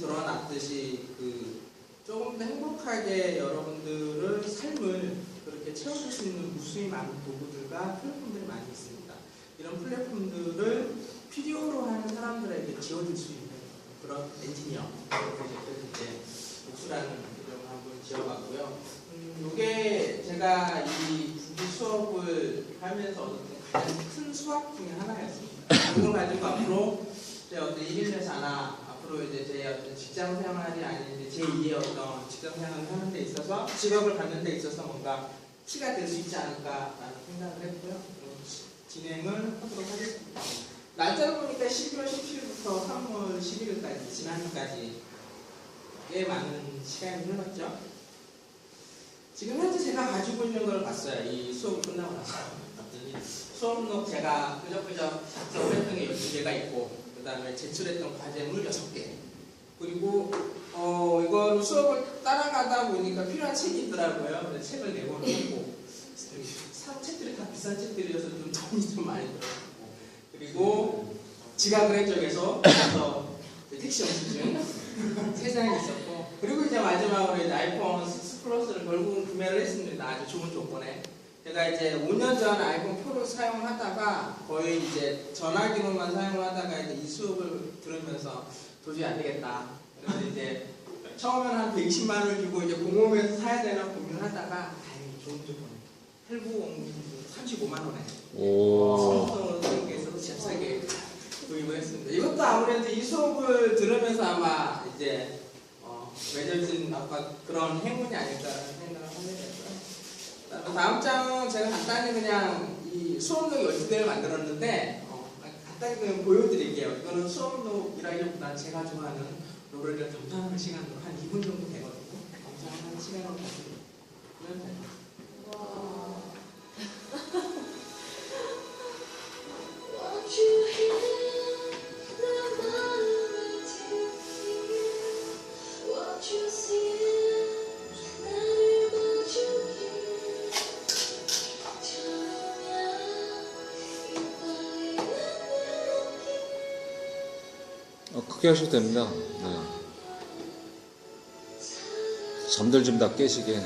드러났듯이 그 조금 더 행복하게 여러분들을 삶을 그렇게 채워줄 수 있는 무수히 많은 도구들과 플랫폼들이 많이 있습니다. 이런 플랫폼들을 필요로 하는 사람들에게 지어줄 수 있는 그런 엔지니어 프로젝트를 이제 목수라는 이름을 한번 지어봤고요. 음, 이게 제가 이 국기 수업을 하면서 얻은 가장 큰 수학 중에 하나였습니다. 이걸 가지고 앞으로 제 어떤 일일 회사나 앞으로 이제 제 어떤 직장 생활이 아닌 제 2의 어떤 직장 생활을 하는 데 있어서 직업을 갖는 데 있어서 뭔가 키가 될 수 있지 않을까라는 생각을 했고요. 진행을 하도록 하겠습니다. 날짜를 보니까 12월 17일부터 3월 11일까지 지난주까지 꽤 많은 시간이 흘렀죠. 지금 현재 제가 가지고 있는 걸 봤어요. 이 수업이 끝나고 나서 수업록 제가 끄적끄적 작성을 했던 게 12개가 있고 그 다음에 제출했던 과제물 6개 그리고 어 이걸 수업을 따라가다 보니까 필요한 책이 있더라고요. 책을 했고 사 책들이 다 비싼 책들이어서 좀 돈이 좀 많이 들었고 그리고 지각을 그래서 택시 영수증 세 장이 있었고 그리고 이제 마지막으로 이제 아이폰 6 플러스를 결국은 구매를 했습니다. 아주 좋은 조건에. 제가 이제 5년 전 아이폰 프로 사용을 하다가 거의 이제 전화기로만 사용을 하다가 이제 이 수업을 들으면서 도저히 안 되겠다. 그래서 이제 처음에는 한 120만 원을 주고 이제 공홈에서 사야 되나 고민을 하다가 다행히 좋은 조건에 헬보 35만 원에 게 있어서 잽싸게 구입을 했습니다. 이것도 아무래도 이 수업을 들으면서 아마 이제 어, 맺어진 아까 그런 행운이 아닐까라는 생각을. 그다 음에 다음 장은 제가 간단히 그냥 이 수업록 12개를 만들었는데 어, 간단히 그냥 보여드릴게요. 이거는 수업록이라기보다는 제가 좋아하는 노래를 감상하는 시간으로 한 2분 정도 되거든요. 감상하는 시간으로 가지면 돼요. 크게 하셔도 됩니다. 네. 잠들 좀 다 깨시게.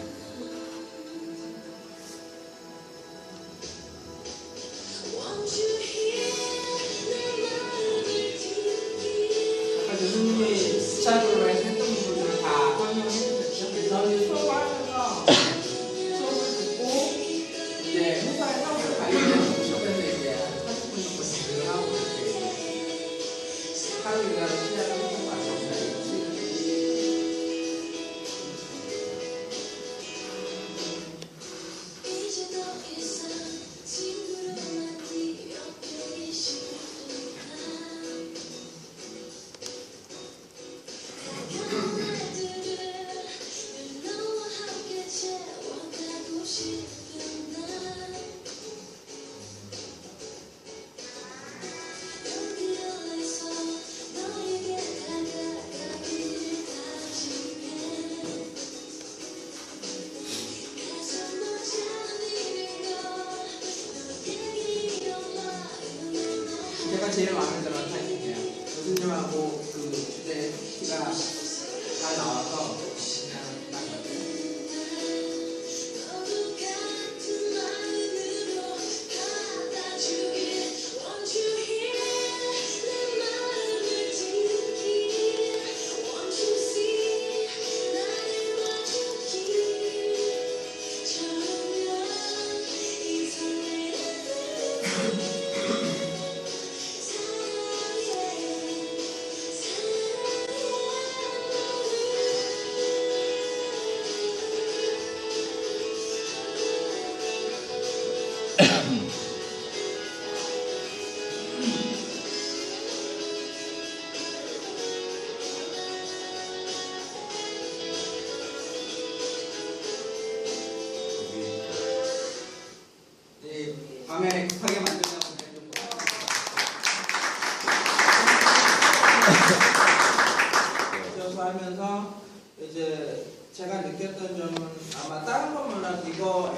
하면서 이제 제가 느꼈던 점은 아마 다른 건 몰라도 이거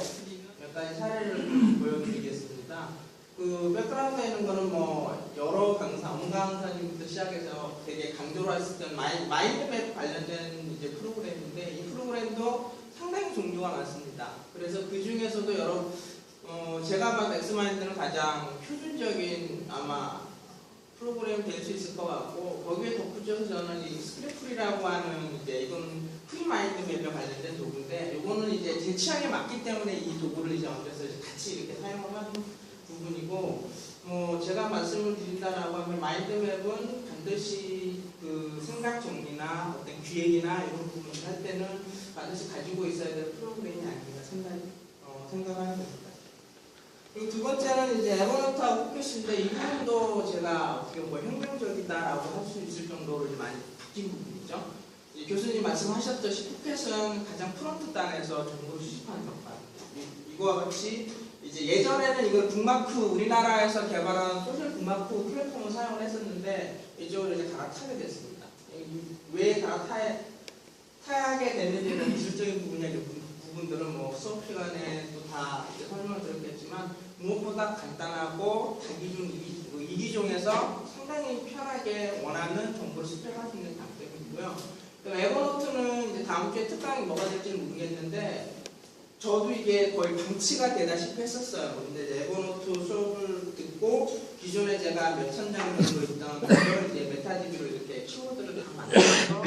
몇 가지 사례를 보여드리겠습니다. 그그 백그라운드에 있는 거는 뭐 여러 강사, 엄 강사님부터 시작해서 되게 강조를 했었던 마이, 마인드맵 관련된 이제 프로그램인데 이 프로그램도 상당히 종류가 많습니다. 그래서 그 중에서도 여러 어, 제가 막 엑스마인드는 가장 표준적인 아마 프로그램 될 수 있을 것 같고 거기에 덧붙여서 저는 이 스크래플이라고 하는 이제 이건 프리마인드 맵에 관련된 도구인데 이거는 이제 제 취향에 맞기 때문에 이 도구를 이제 얹어서 같이 이렇게 사용을 하는 부분이고 뭐 제가 말씀을 드린다라고 하면 마인드맵은 반드시 그 생각 정리나 어떤 기획이나 이런 부분을 할 때는 반드시 가지고 있어야 될 프로그램이 아닌가 생각 어, 생각하게 됩니다. 그리고 두 번째는 이제 에버노트하고 포켓인데 이 부분도 제가 어떻게 뭐 혁명적이다라고 할 수 있을 정도로 많이 바뀐 부분이죠. 이 교수님 말씀하셨듯이 포켓은 가장 프론트 단에서 정보를 수집하는 역할. 이- 이거와 같이 이제 예전에는 이걸 북마크 우리나라에서 개발한 소셜 북마크 플랫폼을 사용을 했었는데 이쪽으로 이제 갈아타게 됐습니다. 이- 왜 갈아타야 타게 되는지는 기술적인 부분의 부- 부분들은 뭐 수업 시간에 또 다 설명을 드렸겠지만 무엇보다 간단하고 다기종 이기, 뭐 이기종에서 상당히 편하게 원하는 정보를 수집할 수 있는 장점이고요. 그리고 에버노트는 이제 다음 주에 특강이 뭐가 될지는 모르겠는데 저도 이게 거의 방치가 되다시피 했었어요. 근데 에버노트 수업을 듣고 기존에 제가 몇천 장 정도 있던 그걸 이제 메타DB로 이렇게 키워드를 다 만들어서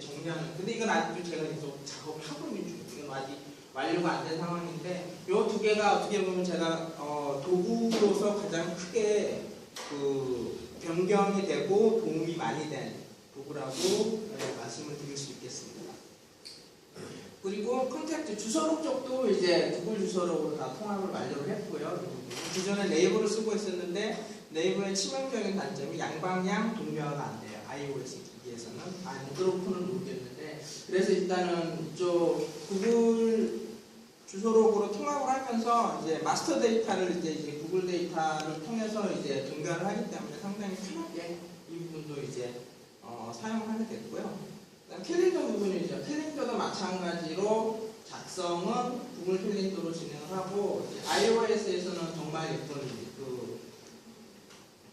정리하는. 근데 이건 아직도 제가 계속 작업을 하고 있는 중이에요. 아직 완료가 안 된 상황인데 이 두 개가 어떻게 보면 제가 어, 도구로서 가장 크게 그 변경이 되고 도움이 많이 된 도구라고 네, 말씀을 드릴 수 있겠습니다. 그리고 컨택트 주소록 쪽도 이제 구글 주소록으로 다 통합을 완료를 했고요. 기존에 네이버를 쓰고 있었는데 네이버의 치명적인 단점이 양방향 동료화가 안 돼요. iOS 기기에서는 안드로이드는 모르겠는데 그래서 일단은 이쪽 구글 주소록으로 통합을 하면서 이제 마스터 데이터를 이제, 이제 구글 데이터를 통해서 이제 동결을 하기 때문에 상당히 편하게 이 부분도 이제 어, 사용을 하게 됐고요. 캘린더 부분이죠. 캘린더도 마찬가지로 작성은 구글 캘린더로 진행을 하고 iOS에서는 정말 예쁜 그,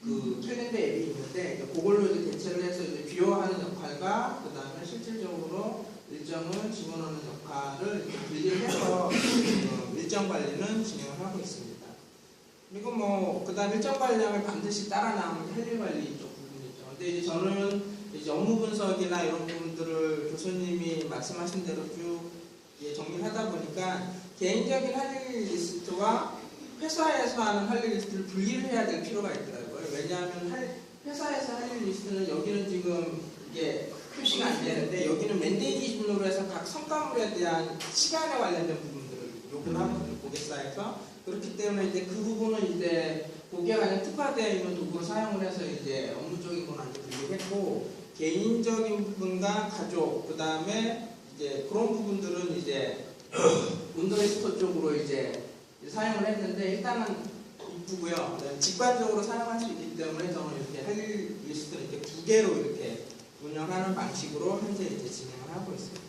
그 캘린더 앱이 있는데 그걸로 이제 대체를 해서 이제 비교하는 역할과 그 다음에 실질적으로 일정을 집어넣는 역할을 이렇게 분리를 해서 어, 일정 관리는 진행을 하고 있습니다. 그리고 뭐 그 다음 일정 관리하면 반드시 따라 나오는 할일 관리 쪽 부분이죠. 근데 이제 저는 이제 업무 분석이나 이런 부분들을 교수님이 말씀하신 대로 쭉 예, 정리를 하다 보니까 개인적인 할 일 리스트와 회사에서 하는 할 일 리스트를 분리를 해야 될 필요가 있더라고요. 왜냐하면 할- 회사에서 할 일 리스트는 여기는 지금 이게 표시가 안 되는데 여기는 맨데이 기준으로 해서 각 성과물에 대한 시간에 관련된 부분들을 요구를 하거든요. 고객사에서 그렇기 때문에 이제 그 부분은 이제 고객 관련 특화되어 있는 도구를 사용을 해서 이제 업무적인 건 아주 분리했고 개인적인 부분과 가족 그 다음에 이제 그런 부분들은 이제 운동의 스토 쪽으로 이제 사용을 했는데 일단은 이쁘고요. 직관적으로 사용할 수 있기 때문에 저는 이렇게 할 리스트를 이렇게 두 개로 이렇게 운영하는 방식으로 현재 이제 진행을 하고 있습니다.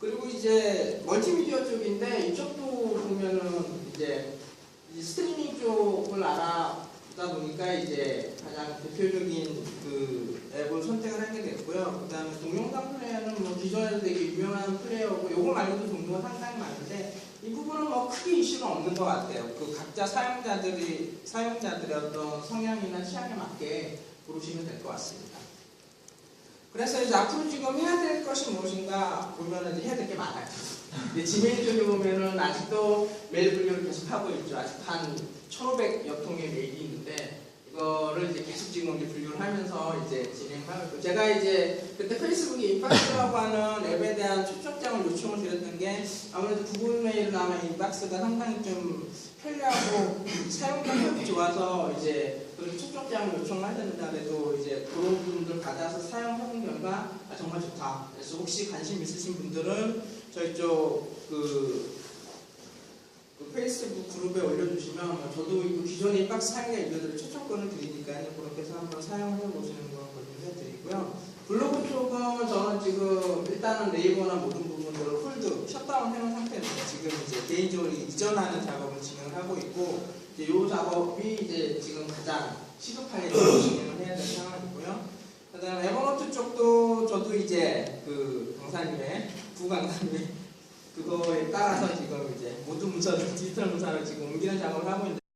그리고 이제 멀티미디어 쪽인데 이쪽도 보면은 이제 이 스트리밍 쪽을 알아보다 보니까 이제 가장 대표적인 그 앱을 선택을 하게 됐고요. 그 다음에 동영상 플레이어는 뭐 기존에도 되게 유명한 플레이어고 요거 말고도 종류가 상당히 많은데 이 부분은 뭐 크게 이슈는 없는 것 같아요. 그 각자 사용자들이 사용자들의 어떤 성향이나 취향에 맞게 고르시면 될 것 같습니다. 그래서 이제 앞으로 지금 해야 될 것이 무엇인가 보면은 이제 해야 될 게 많아요. 이제 지메일 쪽에 보면은 아직도 메일 분류를 계속 하고 있죠. 아직 한 1,500여 통의 메일이 있는데 이거를 이제 계속 지금 이제 분류를 하면서 이제 진행하고 있고 제가 이제 그때 페이스북에 인박스라고 하는 앱에 대한 초청장을 요청을 드렸던 게 아무래도 구글 메일은 아마 인박스가 상당히 좀 편리하고 사용자 편이 좋아서 이제 그렇게 초청장을 요청을 하셨는데 그래도 이제 그런 부분들 받아서 사용해본 결과 아, 정말 좋다. 그래서 혹시 관심 있으신 분들은 저희 쪽그 그 페이스북 그룹에 올려주시면 뭐 저도 이거 기존에 인박스 사용자 유저들 초청권을 드리니까요. 그렇게 해서 한번 사용해 보시는 거 권유해드리고요. 블로그 쪽은 저는 지금 일단은 네이버나 모든 부분들을 홀드, 셧다운 해놓은 상태입니다. 지금 이제 개인적으로 이전하는 작업을 진행을 하고 있고 이제 요 작업이 이제 지금 가장 시급하게 진행을 해야 될 상황이고요. 그다음 에버노트 쪽도 저도 이제 그 강사님의 부 강사님의 그거에 따라서 지금 이제 모든 문서를 디지털 문서를 지금 옮기는 작업을 하고 있는데.